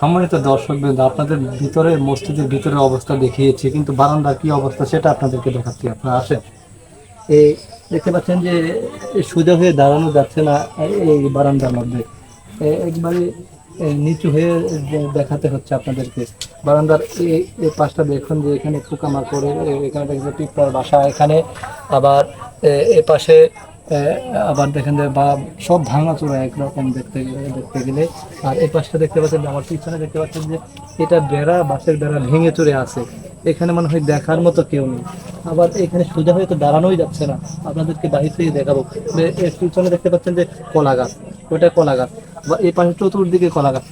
সম্মানিত দর্শক বৃন্দ আপনাদের ভিতরে, মসজিদের ভিতরে অবস্থা দেখিয়েছি, কিন্তু বারান্দার কি অবস্থা সেটা আপনাদেরকে দেখাচ্ছি, আপনারা আসেন। এই দেখতে পাচ্ছেন যে সোজা হয়ে দাঁড়ানো যাচ্ছে না এই বারান্দার মধ্যে। একবারে নিচু হয়ে দেখাতে হচ্ছে আপনাদেরকে। বারান্দার এই পাশটা দেখুন যে এখানে পোকামাকড় এ- এখানে দেখবেন পিঁপড়ার বাসা, এখানে আবার এ- পাশে আবার দেখেন যে বা সব ভাঙাচোরা একরকম দেখতে গেলে দেখতে গেলে। আর এই পাশটা দেখতে পাচ্ছেন আমার পিছনে দেখতে পাচ্ছেন যে, এটা বেড়া, বাঁশের বেড়া ভেঙে চড়ে আছে। এখানে মনে হয় দেখার মতো কেউ নেই। আবার এখানে সোজা হয়ে তো দাঁড়ানোই যাচ্ছে না। আপনাদেরকে বাহির থেকে দেখাবো। এর পিছনে দেখতে পাচ্ছেন যে, কলা গাছ। ওটা কলা গাছ। বা এই পাশে চতুর্দিকে কলা গাছ।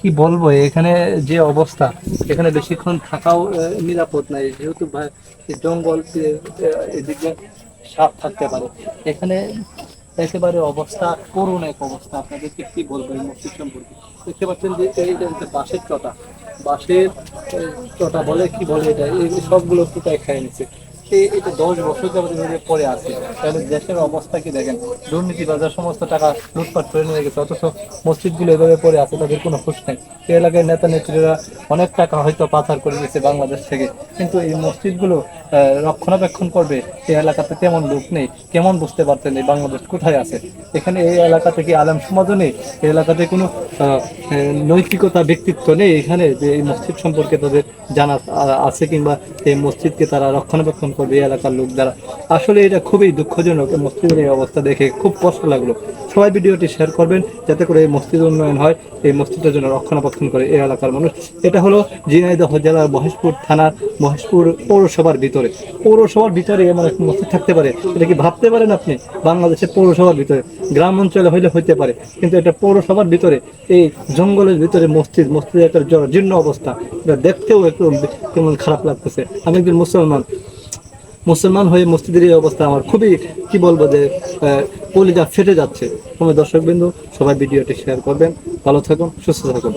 কি বলব, এখানে যে অবস্থা, এখানে বেশিক্ষণ থাকাও নিরাপদ নাই। যেহেতু জঙ্গল এদিকে সাপ থাকতে পারে। এখানে একেবারে অবস্থা, করুণ এক অবস্থা। আপনাদেরকে কি বলব, এই মসজিদ সম্পর্কে? দেখতে পাচ্ছেন যে এই যে বাঁশের চটা বাঁশের চটা বলে কি বলে এটা? এই সবগুলো ফুটায় খেয়ে নিচ্ছে? এটা দশ বছর যাবত পড়ে আছে। তাহলে দেশের অবস্থা কি দেখেন? দুর্নীতি, বাজার, সমস্ত টাকা লুটপাট করে নিয়ে গেছে, অথচ মসজিদগুলো এভাবে পড়ে আছে, তাদের কোনো খুশ নেই। এলাকায় নেতা নেত্রীরা অনেক টাকা হয়তো পাচার করে দিয়েছে বাংলাদেশ থেকে। কিন্তু এই মসজিদগুলো রক্ষণাবেক্ষণ করবে, এই এলাকাতে তেমন লোক নেই। কেমন বুঝতে পারতেন এই বাংলাদেশ কোথায় আছে? এখানে এই এলাকা থেকে আলেম সমাজও নেই, এই এলাকাতে কোনো নৈতিকতা, ব্যক্তিত্ব নেই এখানে যে এই মসজিদ সম্পর্কে তাদের জানা আছে কিংবা এই মসজিদকে তারা রক্ষণাবেক্ষণ করবে এই এলাকার লোক দ্বারা। আসলে এটা খুবই দুঃখজনক মসজিদের এই অবস্থা দেখে খুব কষ্ট লাগল। সবাই ভিডিওটি শেয়ার করবেন যাতে করে এই মসজিদ উন্নয়ন হয়, এই মসজিদের জন্য রক্ষণাবেক্ষণ করে এই এলাকার মানুষ। এটা হলো ঝিনাইদহ জেলার মহেশপুর থানার মহেশপুর পৌরসভার ভিতরে। পৌরসভার ভিতরে একটা মসজিদ থাকতে পারে। এটা কি ভাবতে পারেন আপনি? বাংলাদেশের পৌরসভার ভিতরে। গ্রাম অঞ্চলে হইলে হইতে পারে। কিন্তু এটা পৌরসভার ভিতরে, এই জঙ্গলের ভিতরে মসজিদ, মসজিদের একটা জীর্ণ অবস্থা। এটা দেখতেও একটু কেমন খারাপ লাগতেছে। আমি একজন মুসলমান। মুসলমান হয়ে মসজিদের এই অবস্থা আমার খুবই, কি বলব যে কলিজা ফেটে যাচ্ছে। তোমার দর্শকবিন্দু, সবাই ভিডিওটি শেয়ার করবেন। ভালো থাকুন, সুস্থ থাকুন।